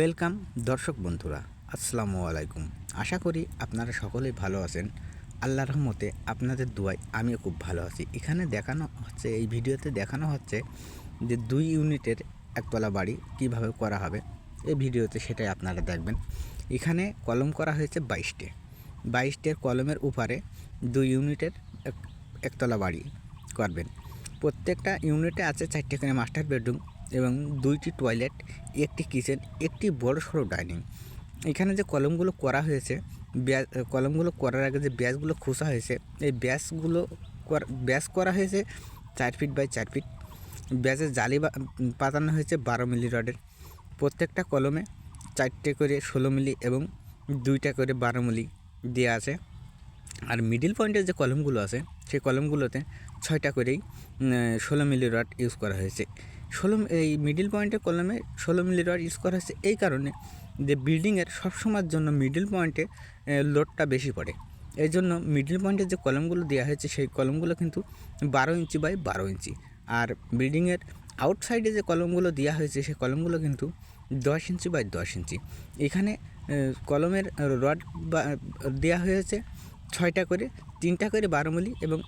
Welcome, দর্শক বন্ধুরা, আসসালামু আলাইকুম। আশা করি আপনারা সকলেই ভালো আছেন। আল্লাহ রহমতে আপনাদের দুয়ায় আমিও খুব ভালো আছি। এখানে দেখানো হচ্ছে, এই ভিডিওতে দেখানো হচ্ছে যে দুই ইউনিটের একতলা বাড়ি কীভাবে করা হবে। এই ভিডিওতে সেটাই আপনারা দেখবেন। এখানে কলম করা হয়েছে বাইশটে। বাইশটের কলমের উপরে দুই ইউনিটের এক, একতলা বাড়ি করবেন। প্রত্যেকটা ইউনিটে আছে চারটে করে মাস্টার বেডরুম। এবং দুইটি টয়লেট একটি কিচেন একটি বড় সড়ো ডাইনিং এখানে যে কলমগুলো করা হয়েছে, ব্যাস, কলমগুলো করার আগে যে ব্যাসগুলো খোসা হয়েছে, এই ব্যাসগুলো ব্যাস করা হয়েছে চার ফিট বাই চার ফিট ব্যাসের জালি পাতানো হয়েছে বারো মিলি রডের প্রত্যেকটা কলমে চারটে করে ষোলো মিলি এবং দুইটা করে বারো মিলি দেওয়া আছে। আর মিডিল পয়েন্টের যে কলমগুলো আছে, সেই কলমগুলোতে ছয়টা করেই ষোলো মিলি রড ইউজ করা হয়েছে। ষোলো এই মিডিল পয়েন্টের কলমে ষোলো মিলি রড ইউজ করা হয়েছে। এই কারণে যে বিল্ডিংয়ের সবসময়ের জন্য মিডিল পয়েন্টে লোডটা বেশি পড়ে। এই জন্য মিডিল পয়েন্টের যে কলমগুলো দেওয়া হয়েছে, সেই কলমগুলো কিন্তু বারো ইঞ্চি বাই বারো ইঞ্চি। আর বিল্ডিংয়ের আউটসাইডে যে কলমগুলো দেওয়া হয়েছে, সেই কলমগুলো কিন্তু দশ ইঞ্চি বাই দশ ইঞ্চি। এখানে কলমের রড বা দেওয়া হয়েছে ছয়টা করে, তিনটা করে বারো মিলি এবং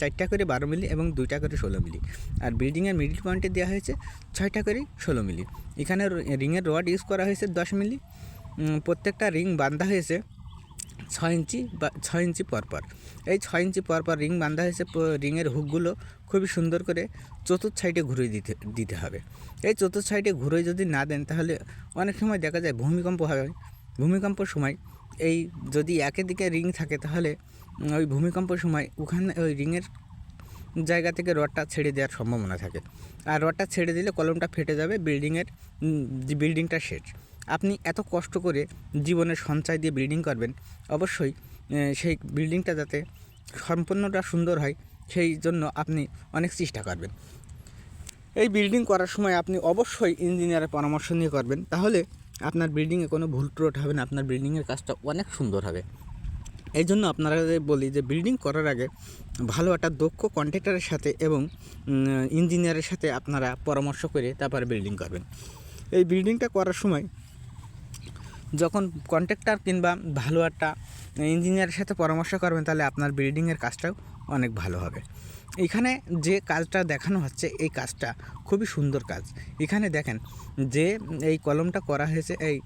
চারটা করে বারো মিলি এবং দুইটা করে ষোলো মিলি। আর বিল্ডিংয়ের মিডিল পয়েন্টে দেওয়া হয়েছে ছয়টা করে ষোলো মিলি। এখানে রিংয়ের রড ইউজ করা হয়েছে দশ মিলি। প্রত্যেকটা রিং বাঁধা হয়েছে ছয় ইঞ্চি বা ছয় ইঞ্চি পরপর এই ছয় ইঞ্চি পরপর রিং বাঁধা হয়েছে রিংয়ের হুকগুলো খুবই সুন্দর করে চতুর্থ সাইডে ঘুরিয়ে দিতে দিতে হবে। এই চতুর্থ সাইডে ঘুরে যদি না দেন তাহলে অনেক সময় দেখা যায় ভূমিকম্প হয়, ভূমিকম্পর সময় এই যদি একের দিকে রিং থাকে তাহলে ওই ভূমিকম্পর সময় ওখানে ওই রিংয়ের জায়গা থেকে রডটা ছেড়ে দেওয়ার সম্ভাবনা থাকে। আর রডটা ছেড়ে দিলে কলমটা ফেটে যাবে, বিল্ডিংয়ের বিল্ডিংটা শেষ আপনি এত কষ্ট করে জীবনের সঞ্চয় দিয়ে বিল্ডিং করবেন, অবশ্যই সেই বিল্ডিংটা যাতে সম্পূর্ণটা সুন্দর হয়, সেই জন্য আপনি অনেক চেষ্টা করবেন। এই বিল্ডিং করার সময় আপনি অবশ্যই ইঞ্জিনিয়ারের পরামর্শ নিয়ে করবেন। তাহলে আপনার বিল্ডিংয়ে কোনো ভুল ত্রুট হবে না, আপনার বিল্ডিংয়ের কাজটা অনেক সুন্দর হবে। এই জন্য আপনারা বলি যে বিল্ডিং করার আগে ভালো একটা দক্ষ কন্ট্রাক্টরের সাথে এবং ইঞ্জিনিয়ারের সাথে আপনারা পরামর্শ করে তারপরে বিল্ডিং করবেন। এই বিল্ডিংটা করার সময় যখন কন্ট্রাক্টর কিংবা ভালো একটা ইঞ্জিনিয়ারের সাথে পরামর্শ করবেন, তাহলে আপনার বিল্ডিংয়ের কাজটাও অনেক ভালো হবে। এখানে যে কাজটা দেখানো হচ্ছে, এই কাজটা খুবই সুন্দর কাজ। এখানে দেখেন যে এই কলমটা করা হয়েছে, এই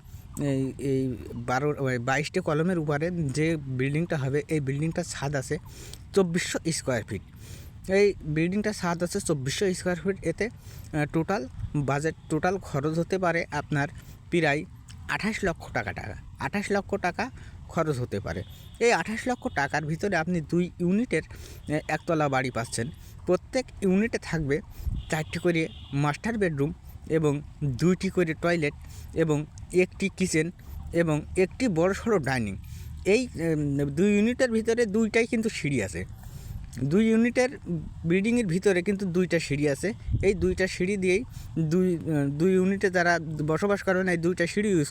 এই এই বারো বাইশটি কলমের উপরে যে বিল্ডিংটা হবে, এই বিল্ডিংটার ছাদ আছে চব্বিশশো স্কোয়ার ফিট। এই বিল্ডিংটার ছাদ আছে চব্বিশশো স্কোয়ার ফিট। এতে টোটাল বাজেট, টোটাল খরচ হতে পারে আপনার প্রায় আঠাশ লক্ষ টাকা টাকা। আঠাশ লক্ষ টাকা খরচ হতে পারে। এই আঠাশ লক্ষ টাকার ভিতরে আপনি দুই ইউনিটের একতলা বাড়ি পাচ্ছেন। প্রত্যেক ইউনিটে থাকবে চারটি করে মাস্টার বেডরুম এবং দুইটি করে টয়লেট এবং একটি কিচেন এবং একটি বড় সড়ো ডাইনিং। এই দুই ইউনিটের ভিতরে দুইটাই কিন্তু সিঁড়ি আছে। দুই ইউনিটের বিল্ডিংয়ের ভিতরে কিন্তু দুইটা সিঁড়ি আছে। এই দুইটা সিঁড়ি দিয়েই দুই দুই ইউনিটে যারা বসবাস করেন, এই দুইটা সিঁড়ি ইউজ